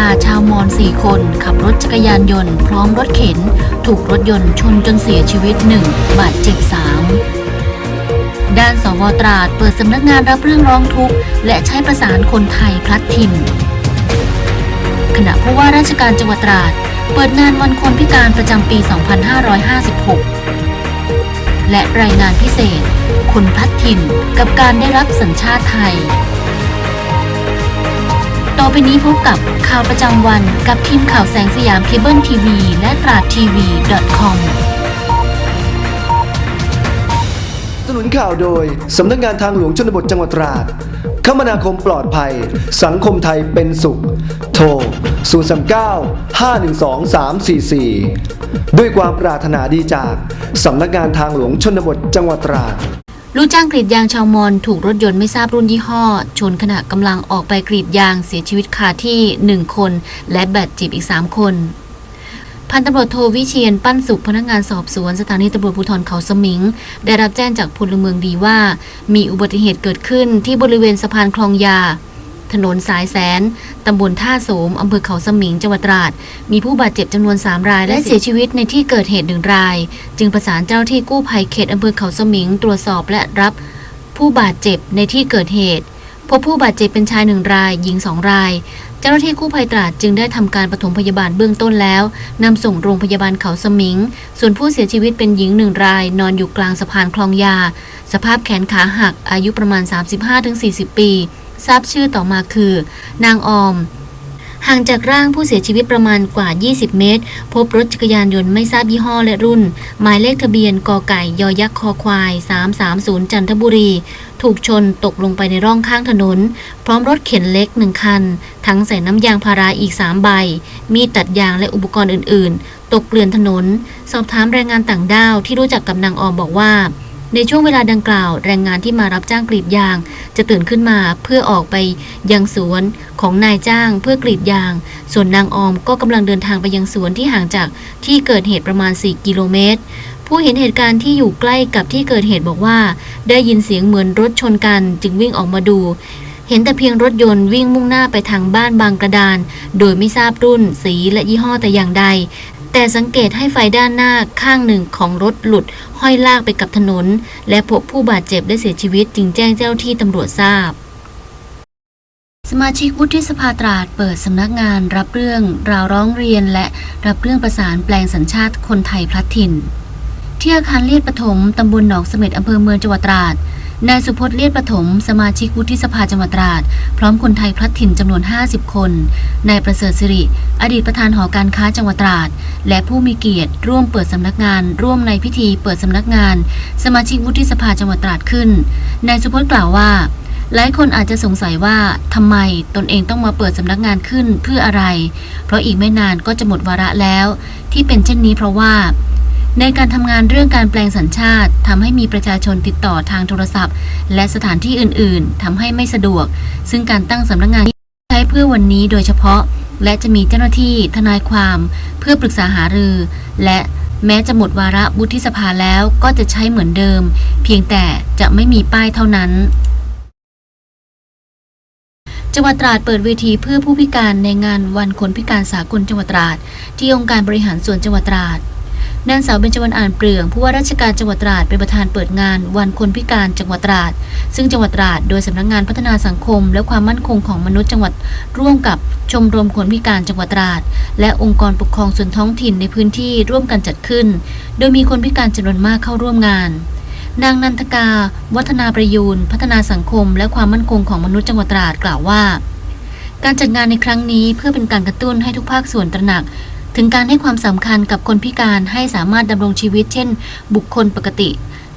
ราชาวมอญสี่คน ขับรถจักรยานยนต์พร้อมรถเข็น ถูกรถยนต์ชนจนเสียชีวิตหนึ่งบาดเจ็บสามด้านสวตราดเปิดสำนักงานรับเรื่องร้องทุกข์ และใช้ประสานคนไทยพลัดถิ่นขณะผู้ว่าราชการจังหวัดตราด เปิดงานวันคนพิการประจำปี 2556 และรายงานพิเศษ คนพลัดถิ่นกับการได้รับสัญชาติไทย ต่อไปนี้พบกับข่าวประจำวันกับทีมข่าวแสงสยามเคเบิลทีวีและตราดทีวี .com สนุนข่าวโดย สำนักงานทางหลวงชนบทจังหวัดตราด คมนาคมปลอดภัย สังคมไทยเป็นสุข โทร 039 512 344 ด้วยความปรารถนาดีจาก สำนักงานทางหลวงชนบทจังหวัดตราด ลูกจ้างกรีดยางชาวมอญถูกรถยนต์ไม่ทราบรุ่นยี่ห้อ ชนขณะกำลังออกไปกรีดยางเสียชีวิตคาที่ 1 คน และบาดเจ็บอีก 3 คนพันตำรวจโทวิเชียนปั้นสุขพนักงานสอบสวนสถานีตำรวจภูธรเขาสมิง ได้รับแจ้งจากพลเมืองดีว่า มีอุบัติเหตุเกิดขึ้นที่บริเวณสะพานคลองยา ถนนสายแสน ตำบลท่าโสม อำเภอเขาสมิง จังหวัดตราด มีผู้บาดเจ็บจำนวน 3 รายและเสียชีวิตในที่เกิดเหตุหนึ่งราย จึงประสานเจ้าที่กู้ภัยเขตอำเภอเขาสมิง ตรวจสอบและรับผู้บาดเจ็บในที่เกิดเหตุ พบผู้บาดเจ็บเป็นชายหนึ่งราย หญิงสองราย เจ้าหน้าที่กู้ภัยตราดจึงได้ทำการปฐมพยาบาลเบื้องต้นแล้วนำส่งโรงพยาบาลเขาสมิง ส่วนผู้เสียชีวิตเป็นหญิงหนึ่งราย นอนอยู่กลางสะพานคลองยา สภาพแขนขาหักอายุประมาณ 35-40 ปี ทราบชื่อต่อมาคือ นางออม ห่างจากร่างผู้เสียชีวิตประมาณกว่า 20 เมตร พบรถจักรยานยนต์ไม่ทราบยี่ห้อและรุ่น หมายเลขทะเบียนกไก่ยอยักษ์คอควาย 330 จันทบุรี ถูกชนตกลงไปในร่องข้างถนน พร้อมรถเข็นเล็กหนึ่งคัน ทั้งใส่น้ำยางพาราอีก 3 ใบ มีดตัดยางและอุปกรณ์อื่น ๆ ตกเกลื่อนถนน สอบถามแรงงานต่างด้าวที่รู้จักกับนางออมบอกว่า ในช่วงเวลาดังกล่าว แรงงานที่มารับจ้างกรีดยาง จะตื่นขึ้นมาเพื่อออกไปยังสวนของนายจ้างเพื่อกรีดยาง ส่วนนางออมก็กำลังเดินทางไปยังสวนที่ห่างจากที่เกิดเหตุประมาณ 4 กิโลเมตร ผู้เห็นเหตุการณ์ที่อยู่ใกล้กับที่เกิดเหตุบอกว่า ได้ยินเสียงเหมือนรถชนกันจึงวิ่งออกมาดูเห็นแต่เพียงรถยนต์วิ่งมุ่งหน้าไปทางบ้านบางกระดาน โดยไม่ทราบรุ่น สีและยี่ห้อแต่อย่างใด แต่สังเกตให้ไฟด้านหน้าข้างหนึ่งของรถหลุด ห้อยลากไปกับถนน และพบผู้บาดเจ็บได้เสียชีวิตจึงแจ้งเจ้าที่ตำรวจทราบ สมาชิกวุฒิสภาตราดเปิดสำนักงานรับเรื่องราวร้องเรียนและรับเรื่องประสานแปลงสัญชาติคนไทยพลัดถิ่นที่อาคารเลียดปฐมตำบลหนองเสม็ดอำเภอเมืองจังหวัดตราด นายสุพจน์เลียดปฐมสมาชิกวุฒิสภาจังหวัดตราด พร้อมคนไทยพลัดถิ่นจำนวน 50 คน นายประเสริฐสิริ อดีตประธานหอการค้าจังหวัดตราด และผู้มีเกียรติร่วมเปิดสำนักงาน ร่วมในพิธีเปิดสำนักงาน สมาชิกวุฒิสภาจังหวัดตราดขึ้น นายสุพจน์กล่าวว่า หลายคนอาจจะสงสัยว่าทำไมตนเองต้องมาเปิดสำนักงานขึ้นเพื่ออะไร เพราะอีกไม่นานก็จะหมดวาระแล้ว ที่เป็นเช่นนี้เพราะว่า ในการทำงานเรื่องการแปลงสัญชาติทำให้มีประชาชนติดต่อทางโทรศัพท์ และสถานที่อื่น ๆทำให้ไม่สะดวก ซึ่งการตั้งสำนักงานใช้เพื่อวันนี้โดยเฉพาะ และจะมีเจ้าหน้าที่ทนายความ เพื่อปรึกษาหารือ และแม้จะหมดวาระบุธิสภาแล้วก็จะใช้เหมือนเดิม เพียงแต่จะไม่มีป้ายเท่านั้นจังหวัดตราดเปิดเวทีเพื่อผู้พิการในงานวันคนพิการสากลจังหวัดตราด ที่องค์การบริหารส่วนจังหวัดตราด นางสาวเบญจวรรณอ่านเปลืองผู้ว่าราชการจังหวัดตราดเป็นประธานเปิดงาน วันคนพิการจังหวัดตราด ซึ่งจังหวัดตราดโดยสำนักงานพัฒนาสังคม และความมั่นคงของมนุษย์จังหวัดร่วมกับชมรมคนพิการจังหวัดตราด และองค์กรปกครองส่วนท้องถิ่นในพื้นที่ร่วมกันจัดขึ้น โดยมีคนพิการจำนวนมากเข้าร่วมงานนางนันทกา วัฒนาประยูน พัฒนาสังคม และความมั่นคงของมนุษย์จังหวัดตราดกล่าวว่า การจัดงานในครั้งนี้เพื่อเป็นการกระตุ้นให้ทุกภาคส่วนตระหนัก ถึงการให้ความสำคัญกับคนพิการให้สามารถดำรงชีวิตเช่น บุคคลปกติ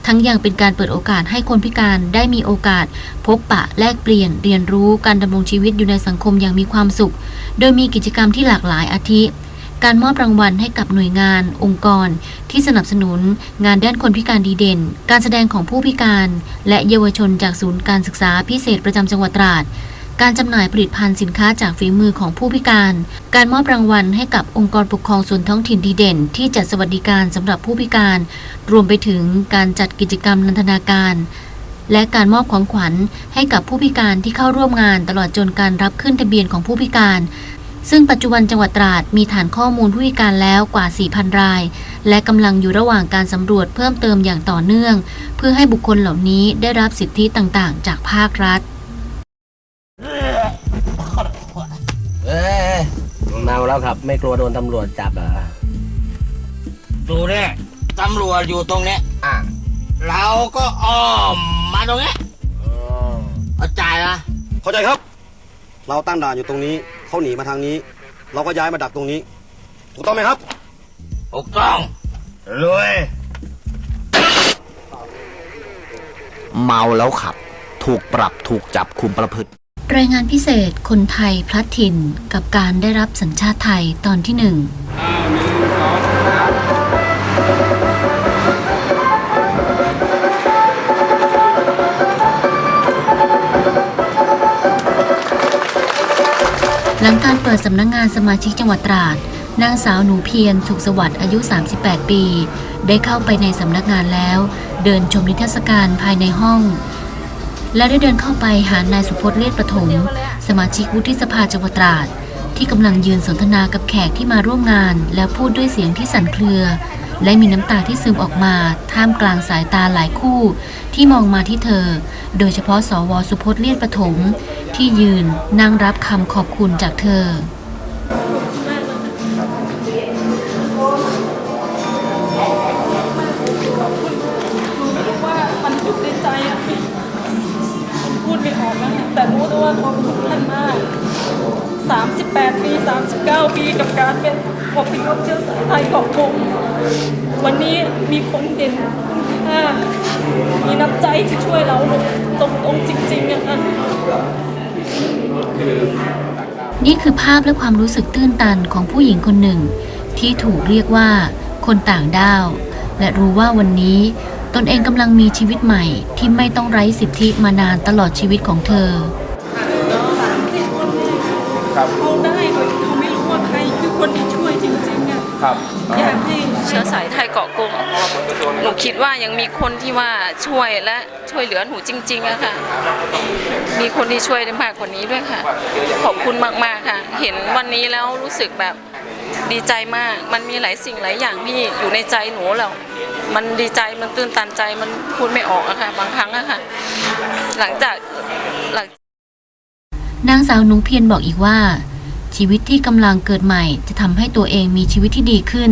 ทั้งยังเป็นการเปิดโอกาสให้คนพิการได้มีโอกาส พบปะแลกเปลี่ยนเรียนรู้การดำรงชีวิตอยู่ในสังคมอย่างมีความสุข โดยมีกิจกรรมที่หลากหลายอาทิ การมอบรางวัลให้กับหน่วยงาน องค์กร ที่สนับสนุน งานด้านคนพิการดีเด่น การแสดงของผู้พิการ และเยาวชนจากศูนย์การศึกษาพิเศษประจำจังหวัดตราด การจำหน่ายผลิตภัณฑ์สินค้าจากฝีมือของผู้พิการ การมอบรางวัลให้กับองค์กรปกครองส่วนท้องถิ่นดีเด่น ที่จัดสวัสดิการสำหรับผู้พิการ รวมไปถึงการจัดกิจกรรมนันทนาการ และการมอบของขวัญให้กับผู้พิการที่เข้าร่วมงานตลอดจนการรับขึ้นทะเบียนของผู้พิการ ซึ่งปัจจุบันจังหวัดตราดมีฐานข้อมูลผู้พิการแล้วกว่า 4,000 ราย และกำลังอยู่ระหว่างการสำรวจเพิ่มเติมอย่างต่อเนื่อง เพื่อให้บุคคลเหล่านี้ได้รับสิทธิต่างๆ จากภาครัฐ เมาแล้วครับ ไม่กลัวโดนตำรวจจับเหรอดูเนี่ยตำรวจอยู่ตรงเนี้ยอะเราก็อ้อมมาตรงเนี้ยเข้าใจนะเข้าใจครับ เราตั้งด่านอยู่ตรงนี้เขาหนีมาทางนี้ เราก็ย้ายมาดักตรงนี้ ถูกต้องไหมครับถูกต้องรวยเมาแล้วขับ ถูกปรับถูกจับคุมประพฤติ รายงานพิเศษคนไทยพลัดถิ่นกับการได้รับสัญชาติไทยตอนที่หนึ่งหลังการเปิดสำนักงงานสมาชิกจังหวัดตราด นางสาวหนูเพียรสุขสวัสดิ์อายุ 38 ปี ได้เข้าไปในสำนักงานแล้ว เดินชมนิทรรศการภายในห้อง และได้เดินเข้าไปหานายสุพจน์เลียดประถม สมาชิกวุฒิสภาจังหวัดตราด ที่กำลังยืนสนทนากับแขกที่มาร่วมงาน แล้วพูดด้วยเสียงที่สั่นเครือ และมีน้ำตาที่ซึมออกมา ท่ามกลางสายตาหลายคู่ ที่มองมาที่เธอ โดยเฉพาะสวสุพจน์เลียดประถม ที่ยืนนั่งรับคำขอบคุณจากเธอ แต่รู้แต่ว่าขอบคุณท่านมาก 38 ปี 39 ปีกับการเป็นอพยพเชื้อสายไทยเกาะกงวันนี้มีคนเด่นคุณค่ามีน้ำใจที่ช่วยเราตรงๆจริงๆอะค่ะนี่คือภาพและความรู้สึกตื้นตันของผู้หญิงคนหนึ่ง ที่ถูกเรียกว่าคนต่างด้าว และรู้ว่าวันนี้ ตนเองกำลังมีชีวิตใหม่ที่ไม่ต้องไร้สิทธิมานานตลอดชีวิตของเธอเขาได้โดยที่เขาไม่รู้ว่าใครคือคนที่ช่วยจริงๆอะอยากให้เชื้อสายไทยเกาะกงหนูคิดว่ายังมีคนที่ว่าช่วยและช่วยเหลือหนูจริงๆอะค่ะ มีคนที่ช่วยได้มากกว่านี้ด้วยค่ะ ขอบคุณมากๆค่ะ เห็นวันนี้แล้วรู้สึกแบบดีใจมาก มันมีหลายสิ่งหลายอย่างที่อยู่ในใจหนูแล้ว มันดีใจมันตื่นตันใจมันพูดไม่ออกอะค่ะ บางครั้งอะค่ะ หลังจากหลังนางสาวหนุงเพียรบอกอีกว่า ชีวิตที่กำลังเกิดใหม่ จะทำให้ตัวเองมีชีวิตที่ดีขึ้น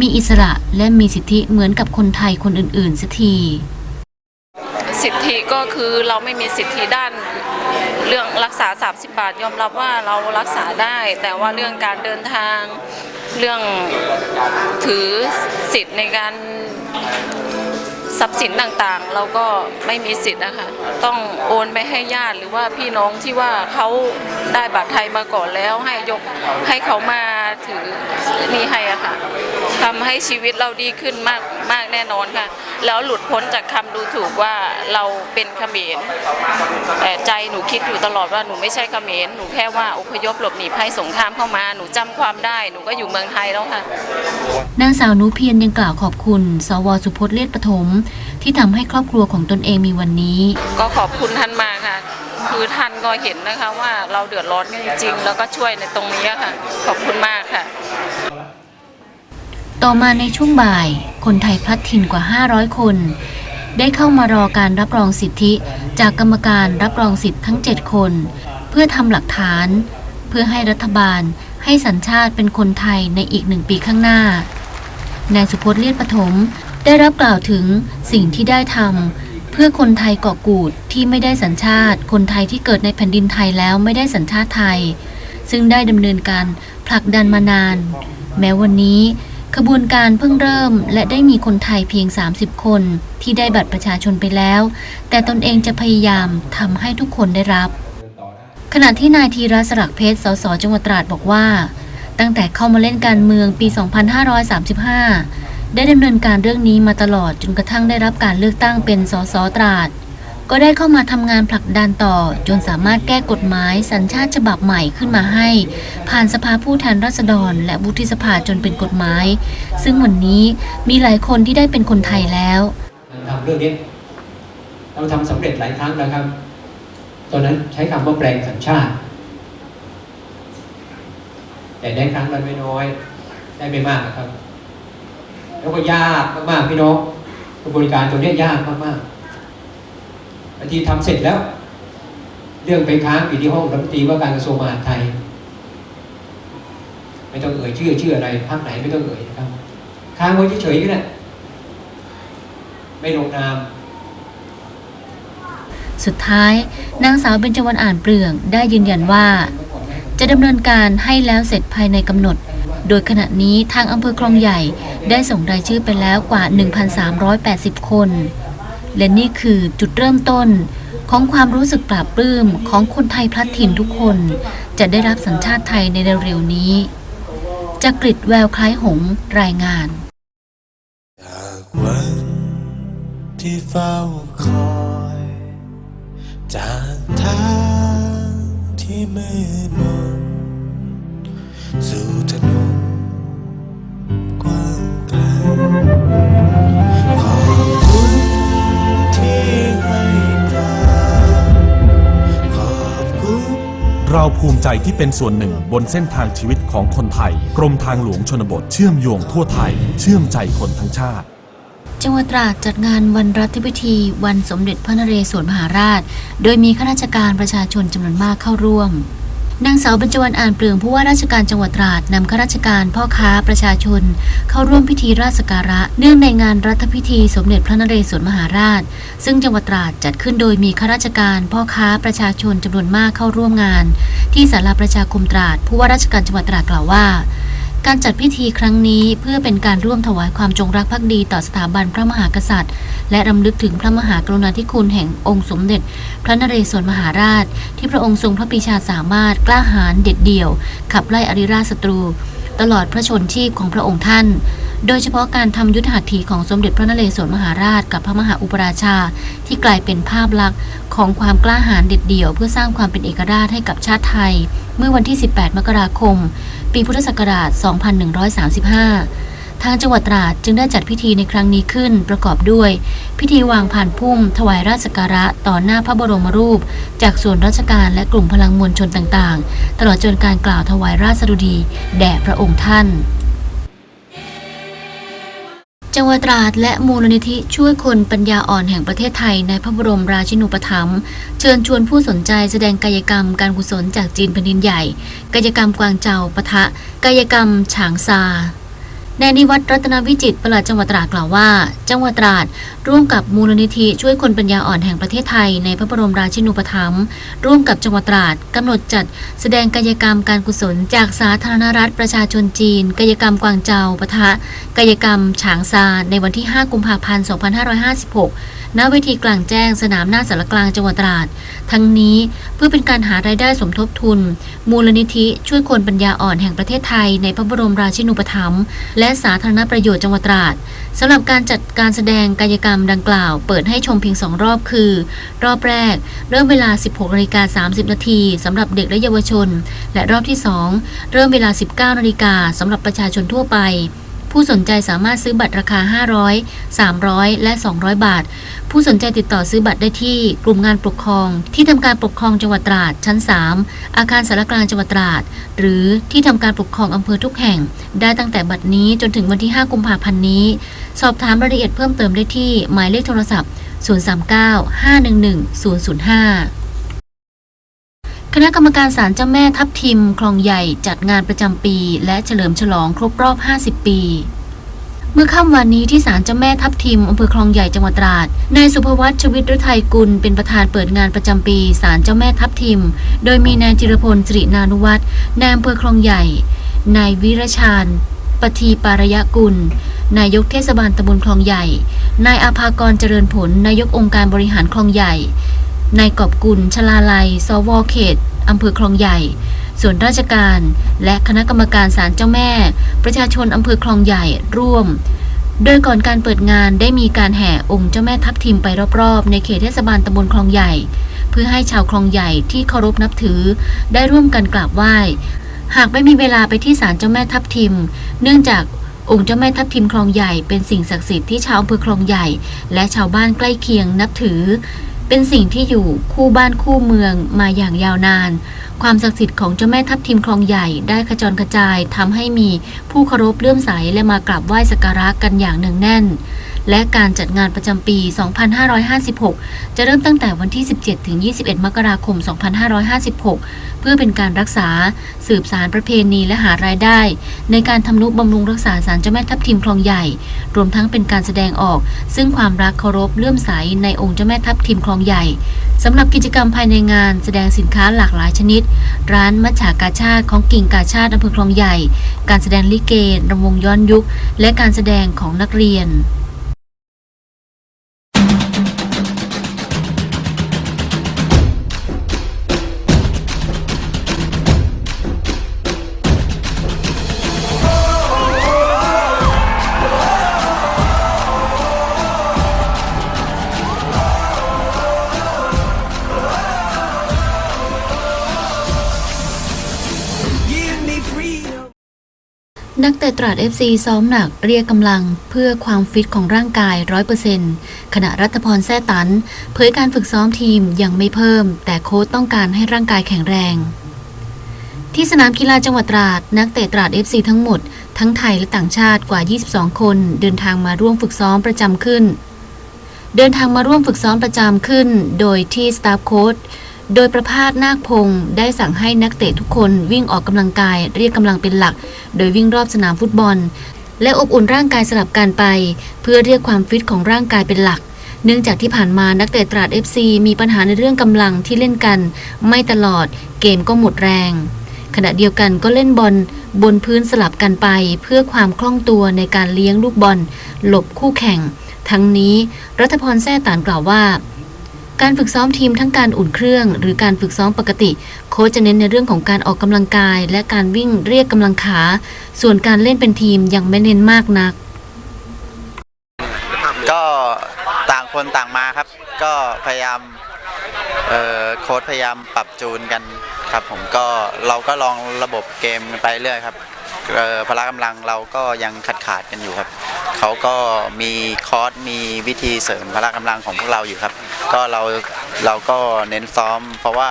มีอิสระและมีสิทธิเหมือนกับคนไทยคนอื่นๆสักทีสิทธิก็คือเราไม่มีสิทธิด้าน เรื่องรักษา 30 บาทยอมรับว่าเรารักษาได้ แต่ว่าเรื่องการเดินทางเรื่องถือสิทธิ์ในการ ทรัพย์สินต่างๆ เราก็ไม่มีสิทธิ์นะคะต้องโอนไปให้ญาติหรือว่าพี่น้องที่ว่าเขาได้บัตรไทยมาก่อนแล้วให้ยกให้เขามาถือนี่ให้อะค่ะทำให้ชีวิตเราดีขึ้นมากมากแน่นอนค่ะ แล้วหลุดพ้นจากคำดูถูกว่าเราเป็นเขมรแต่ใจหนูคิดอยู่ตลอดว่าหนูไม่ใช่เขมรหนูแค่ว่าอพยพหลบหนีภัยสงครามเข้ามาหนูจำความได้หนูก็อยู่เมืองไทยแล้วค่ะนางสาวนุเพียรยังกล่าวขอบคุณ สวสุพจน์เลียดปฐม ที่ทำให้ครอบครัวของตนเองมีวันนี้ ก็ขอบคุณท่านมากค่ะ คือท่านก็เห็นนะคะว่าเราเดือดร้อนกันจริงๆแล้วก็ช่วยในตรงนี้ค่ะ ขอบคุณมากค่ะ ต่อมาในช่วงบ่าย คนไทยพลัดถิ่นกว่า 500 คน ได้เข้ามารอการรับรองสิทธิ จากกรรมการรับรองสิทธิ์ทั้ง 7 คน เพื่อทำหลักฐาน เพื่อให้รัฐบาลให้สัญชาติเป็นคนไทยในอีกหนึ่งปีข้างหน้านายสุพจน์เลียดปฐม ได้รับกล่าวถึงสิ่งที่ได้ทำเพื่อคนไทยเกาะกูดที่ไม่ได้สัญชาติ คนไทยที่เกิดในแผ่นดินไทยแล้วไม่ได้สัญชาติไทย ซึ่งได้ดำเนินการผลักดันมานาน แม้วันนี้ ขบวนการเพิ่งเริ่ม และได้มีคนไทยเพียง 30 คนที่ได้บัตรประชาชนไปแล้ว แต่ตนเองจะพยายามทำให้ทุกคนได้รับ ขณะที่นายธีรสลักเพชรสสจังหวัดตราดบอกว่า ตั้งแต่เข้ามาเล่นการเมืองปี 2535 ได้ดำเนินการเรื่องนี้มาตลอดจนกระทั่งได้รับการเลือกตั้งเป็นสสตราด ก็ได้เข้ามาทำงานผลักดันต่อ จนสามารถแก้กฎหมายสัญชาติฉบับใหม่ขึ้นมาให้ ผ่านสภาผู้แทนราษฎร และวุฒิสภาจนเป็นกฎหมาย ซึ่งวันนี้มีหลายคนที่ได้เป็นคนไทยแล้วทำเรื่องนี้เราทำสำเร็จหลายครั้งแล้วครับ ตอนนั้นใช้คำว่าแปลงสัญชาติ แต่ได้ครั้งละไม่น้อย ได้ไม่มากนะครับ แล้วก็ยากมากๆพี่น้องกระบวนการตัวเนี้ยากมากๆบางทีทำเสร็จแล้ว เรื่องไปค้างอยู่ที่ห้องรัฐมนตรีว่าการกระทรวงมหาดไทย ไม่ต้องเอ่ยชื่อชื่ออะไรพักไหนไม่ต้องเอ่ยนะครับ ค้างไว้เฉยๆก็ได้ไม่ลงนามสุดท้าย นางสาวเบญจวรรณอ่านเปลืองได้ยืนยันว่า จะดำเนินการให้แล้วเสร็จภายในกำหนด โดยขณะนี้ทางอำเภอคลองใหญ่ได้ส่งรายชื่อไปแล้วกว่า 1,380 คน และนี่คือจุดเริ่มต้นของความรู้สึกปลาบปลื้มของคนไทยพลัดถิ่นทุกคน จะได้รับสัญชาติไทยในเร็วๆนี้จากกริดแววคล้ายหงรายงานจากวันที่เฝ้าคอยจากทางที่มืดมนสู่ถนน เราภูมิใจที่เป็นส่วนหนึ่งบนเส้นทางชีวิตของคนไทย กรมทางหลวงชนบทเชื่อมโยงทั่วไทย เชื่อมใจคนทั้งชาติ จังหวัดตราดจัดงานวันรัฐพิธี วันสมเด็จพระนเรศวรมหาราช โดยมีข้าราชการประชาชนจำนวนมากเข้าร่วม นางสาวบรรจวรอ่านเปลืองผู้ว่าราชการจังหวัดตราดนำข้าราชการพ่อค้าประชาชน เข้าร่วมพิธีราชกการะ เนื่องในงานรัฐพิธีสมเด็จพระนเรศวรมหาราช ซึ่งจังหวัดตราดจัดขึ้นโดยมีข้าราชการ พ่อค้าประชาชนจำนวนมากเข้าร่วมงาน ที่ศาลาประชาคมตราดผู้ว่าราชการจังหวัดตราดกล่าวว่า การจัดพิธีครั้งนี้เพื่อเป็นการร่วมถวายความจงรักภักดีต่อสถาบันพระมหากษัตริย์ และรำลึกถึงพระมหากรุณาธิคุณแห่งองค์สมเด็จ พระนเรศวรมหาราช ที่พระองค์ทรงพระปีชาสามารถกล้าหาญเด็ดเดี่ยว ขับไล่อริราชศัตรู ตลอดพระชนชีพของพระองค์ท่าน โดยเฉพาะการทำยุทธหัตถีของสมเด็จพระนเรศวรมหาราชกับพระมหาอุปราชา ที่กลายเป็นภาพลักษณ์ของความกล้าหาญเด็ดเดี่ยว เพื่อสร้างความเป็นเอกราชให้กับชาติไทย เมื่อวันที่ 18 มกราคม ปีพุทธศักราช 2135 ทางจังหวัดตราดจึงได้จัดพิธีในครั้งนี้ขึ้นประกอบด้วย พิธีวางผ่านพุ่ม ถวายราชสกการะต่อหน้าพระบรมรูป จากส่วนราชการและกลุ่มพลังมวลชนต่างๆ ตลอดจนการกล่าวถวายราชสดุดี แด่พระองค์ท่าน จังหวัดตราดและมูลนิธิช่วยคนปัญญาอ่อนแห่งประเทศไทยในพระบรมราชินูปถัมภ์เชิญชวนผู้สนใจแสดงกายกรรมการกุศลจากจีนแผ่นดินใหญ่ กายกรรมกวางเจาปะทะ กายกรรมฉางซา นายนิวัตรรัตนวิจิตรปลัดจังหวัดตราดกล่าวว่า จังหวัดตราดร่วมกับมูลนิธิช่วยคนปัญญาอ่อนแห่งประเทศไทยในพระบรมราชินูปถัมภ์ร่วมกับจังหวัดตราดกำหนดจัดแสดงกายกรรมการกุศล จากสาธารณรัฐประชาชนจีน กายกรรมกวางเจาปะทะ กายกรรม ฉางซาในวันที่ 5 กุมภาพันธ์ 2556 ณเวทีกลางแจ้งสนามหน้าสารกลางจังหวัดตราด ทั้งนี้เพื่อเป็นการหารายได้สมทบทุน มูลนิธิช่วยคนปัญญาอ่อนแห่งประเทศไทย ในพระบรมราชินูปถัมภ์และสาธารณประโยชน์จังหวัดตราดสำหรับการจัดการแสดงกายกรรมดังกล่าว เปิดให้ชมเพียงสองรอบคือ รอบแรก เริ่มเวลา 16นาฬิกา30นาทีสำหรับเด็กและเยาวชน และรอบที่ 2 เริ่มเวลา 19นาฬิกาสำหรับประชาชนทั่วไป ผู้สนใจสามารถซื้อบัตรราคา 500 300 และ 200 บาท ผู้สนใจติดต่อซื้อบัตรได้ที่กลุ่มงานปกครอง ที่ทำการปกครองจังหวัดตราดชั้น 3 อาคารสารกลางจังหวัดตราด หรือที่ทำการปกครองอำเภอทุกแห่ง ได้ตั้งแต่บัดนี้จนถึงวันที่ 5 กุมภาพันธ์นี้ สอบถามรายละเอียดเพิ่มเติมได้ที่หมายเลขโทรศัพท์ 039 511 005 คณะกรรมการศาลเจ้าแม่ทับทิมคลองใหญ่จัดงานประจำปี และเฉลิมฉลองครบรอบ 50 ปี เมื่อค่ำวันนี้ที่ศาลเจ้าแม่ทับทิมอำเภอคลองใหญ่จังหวัดตราด นายสุภวัชชวิตฤทัยกุลเป็นประธานเปิดงานประจำปีศาลเจ้าแม่ทับทิม โดยมีนายจิรพลสิรินานุวัฒน์นายอำเภอคลองใหญ่ นายวิรชาญปทีปารยกุล นายกเทศบาลตำบลคลองใหญ่ นายอาภากรเจริญผล นายกองค์การบริหารคลองใหญ่ นายกอบกุลชลาลัย สวเขตอำเภอคลองใหญ่ ส่วนราชการ และคณะกรรมการศาลเจ้าแม่ ประชาชนอำเภอคลองใหญ่ร่วม โดยก่อนการเปิดงานได้มีการแห่องค์เจ้าแม่ทับทิมไปรอบๆ ในเขตเทศบาลตำบลคลองใหญ่ เพื่อให้ชาวคลองใหญ่ที่เคารพนับถือ ได้ร่วมกันกราบไหว้ หากไม่มีเวลาไปที่ศาลเจ้าแม่ทับทิม เนื่องจากองค์เจ้าแม่ทับทิมคลองใหญ่เป็นสิ่งศักดิ์สิทธิ์ที่ชาวอำเภอคลองใหญ่ และชาวบ้านใกล้เคียงนับถือ เป็นสิ่งที่อยู่คู่บ้านคู่เมืองมาอย่างยาวนาน ความศักดิ์สิทธิ์ของเจ้าแม่ทับทิมคลองใหญ่ได้ขจรกระจายทำให้มีผู้เคารพเลื่อมใสและมากราบไหว้สักการะกันอย่างเนืองแน่น และการจัดงานประจำปี 2556 จะเริ่มตั้งแต่วันที่ 17 ถึง 21 มกราคม 2556 เพื่อเป็นการรักษาสืบสารประเพณีและหารายได้ ในการทำนุบำรุงรักษาศาลเจ้าแม่ทับทิมคลองใหญ่ รวมทั้งเป็นการแสดงออก ซึ่งความรักเคารพเลื่อมใสในองค์เจ้าแม่ทับทิมคลองใหญ่สำหรับกิจกรรมภายในงานแสดงสินค้าหลากหลายชนิดร้านมัจฉากาชาติของกิ่งกาชาติอำเภอคลองใหญ่ การแสดงลิเกรำวงย้อนยุค และการแสดงของนักเรียน นักเตะตราด FC ซ้อมหนักเรียกกำลังเพื่อความฟิตของร่างกาย 100%ขณะรัฐพรแซ่ตัน เผยการฝึกซ้อมทีมยังไม่เพิ่ม แต่โค้ชต้องการให้ร่างกายแข็งแรง ที่สนามกีฬาจังหวัดตราด นักเตะตราด FC ทั้งหมด ทั้งไทยและต่างชาติกว่า 22 คน เดินทางมาร่วมฝึกซ้อมประจำขึ้น เดินทางมาร่วมฝึกซ้อมประจำขึ้น โดยที่สตาฟโค้ช โดยประพาสนาคพงศ์ได้สั่งให้นักเตะทุกคนวิ่งออกกำลังกายเรียกกำลังเป็นหลัก โดยวิ่งรอบสนามฟุตบอล และอบอุ่นร่างกายสลับกันไป เพื่อเรียกความฟิตของร่างกายเป็นหลัก เนื่องจากที่ผ่านมานักเตะตราด FC มีปัญหาในเรื่องกำลังที่เล่นกัน ไม่ตลอดเกมก็หมดแรง ขณะเดียวกันก็เล่นบอลบนพื้นสลับกันไป เพื่อความคล่องตัวในการเลี้ยงลูกบอล หลบคู่แข่ง ทั้งนี้รัฐพรแซ่ตานกล่าวว่า การฝึกซ้อมทีมทั้งการอุ่นเครื่อง หรือการฝึกซ้อมปกติ โค้ชจะเน้นในเรื่องของการออกกำลังกาย และการวิ่งเรียกกำลังขา ส่วนการเล่นเป็นทีมยังไม่เน้นมากนัก ก็ต่างคนต่างมาครับ ก็พยายามเอ่อโค้ชพยายามปรับจูนกันครับ ผมก็เราก็ลองระบบเกมไปเรื่อยครับ พละกำลังเราก็ยังขาดขาดกันอยู่ครับเขาก็มีคอร์สมีวิธีเสริมพละกำลังของพวกเราอยู่ครับ ก็เราเราก็เน้นซ้อม เพราะว่า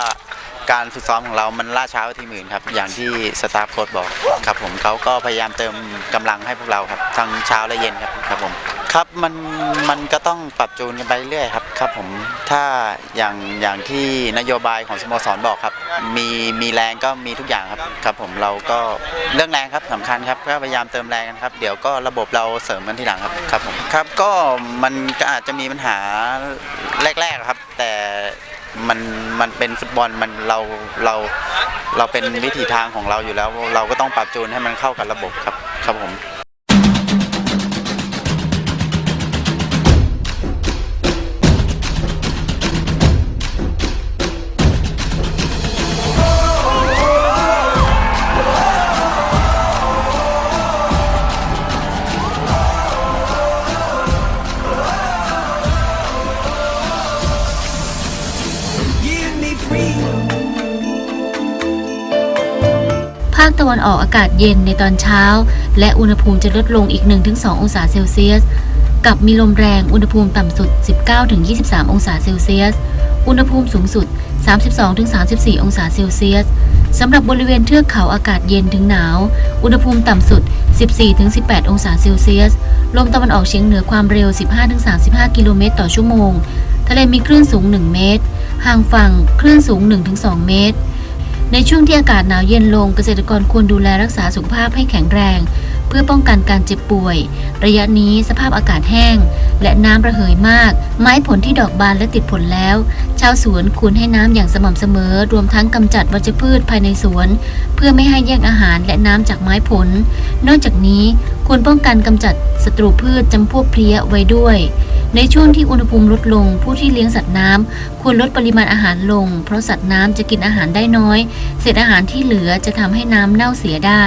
การฝึกซ้อมของเรามันล่าช้ากว่าทีมื่นครับ อย่างที่สตาฟโค้ดบอกครับผมเขาก็พยายามเติมกำลังให้พวกเราครับทั้งเช้าและเย็นครับครับผม ครับมันมันก็ต้องปรับจูนกันไปเรื่อยครับครับผมถ้าอย่างอย่างที่นโยบายของสโมสรบอกครับ มีมีแรงก็มีทุกอย่างครับครับผมเราก็เรื่องแรงครับสำคัญครับก็พยายามเติมแรงกันครับ เดี๋ยวก็ระบบเราเสริมกันทีหลังครับครับผมครับก็มันก็อาจจะมีปัญหาแรกๆครับ แต่มันมันเป็นฟุตบอลมันเราเราเราเป็นวิถีทางของเราอยู่แล้ว เราก็ต้องปรับจูนให้มันเข้ากับระบบครับครับผม ตะวันออกอากาศเย็นในตอนเช้า และอุณหภูมิจะลดลงอีก 1-2 องศาเซลเซียส กับมีลมแรงอุณหภูมิต่ำสุด 19-23 องศาเซลเซียส อุณหภูมิสูงสุด 32-34 องศาเซลเซียสสำหรับบริเวณเทือกเขาอากาศเย็นถึงหนาว อุณหภูมิต่ำสุด 14-18 องศาเซลเซียส ลมตะวันออกเฉียงเหนือความเร็ว 15-35 กิโลเมตรต่อชั่วโมง ทะเลมีคลื่นสูง 1 เมตร ห่างฝั่งคลื่นสูง 1-2 เมตร ในช่วงที่อากาศหนาวเย็นลงเกษตรกรควรดูแลรักษาสุขภาพให้แข็งแรง พื่อป้องกันการเจ็บป่วย ระยะนี้สภาพอากาศแห้ง และน้ำระเหยมาก ไม้ผลที่ดอกบานและติดผลแล้ว ชาวสวนควรให้น้ำอย่างสม่ำเสมอ รวมทั้งกำจัดวัชพืชภายในสวน เพื่อไม่ให้แย่งอาหารและน้ำจากไม้ผล นอกจากนี้ควรป้องกันกำจัดศัตรูพืชจำพวกเพลี้ยไว้ด้วย ในช่วงที่อุณหภูมิลดลง ผู้ที่เลี้ยงสัตว์น้ำควรลดปริมาณอาหารลง เพราะสัตว์น้ำจะกินอาหารได้น้อย เศษอาหารที่เหลือจะทำให้น้ำเน่าเสียได้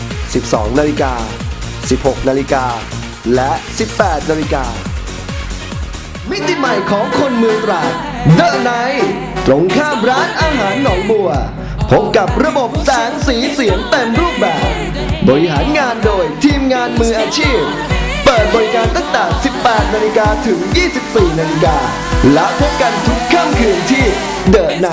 12 นาฬิกา 16 นาฬิกา และ 18 นาฬิกา มิติใหม่ของคนเมืองตราดเดอะไนตรงข้ามร้านอาหารหนองบัว พบกับระบบแสงสีเสียงเต็มรูปแบบ บริหารงานโดยทีมงานมืออาชีพ เปิดบริการตั้งแต่ 18 นาฬิกาถึง 24 นาฬิกา และพบกันทุกค่ำคืนที่เดอะไน